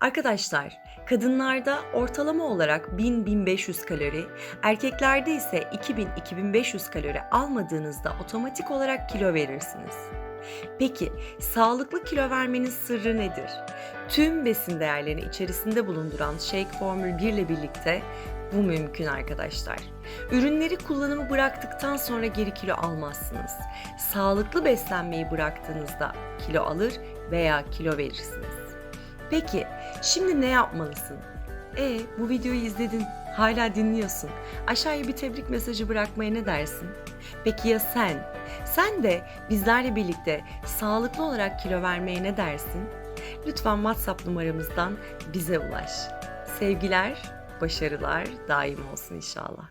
Arkadaşlar, kadınlarda ortalama olarak 1000-1500 kalori, erkeklerde ise 2000-2500 kalori almadığınızda otomatik olarak kilo verirsiniz. Peki, sağlıklı kilo vermenin sırrı nedir? Tüm besin değerlerini içerisinde bulunduran Shake Formül 1 ile birlikte bu mümkün arkadaşlar. Ürünleri kullanımı bıraktıktan sonra geri kilo almazsınız. Sağlıklı beslenmeyi bıraktığınızda kilo alır veya kilo verirsiniz. Peki, şimdi ne yapmalısın? E, bu videoyu izledin, hala dinliyorsun. Aşağıya bir tebrik mesajı bırakmaya ne dersin? Peki ya sen? Sen de bizlerle birlikte sağlıklı olarak kilo vermeye ne dersin? Lütfen WhatsApp numaramızdan bize ulaş. Sevgiler, başarılar daim olsun inşallah.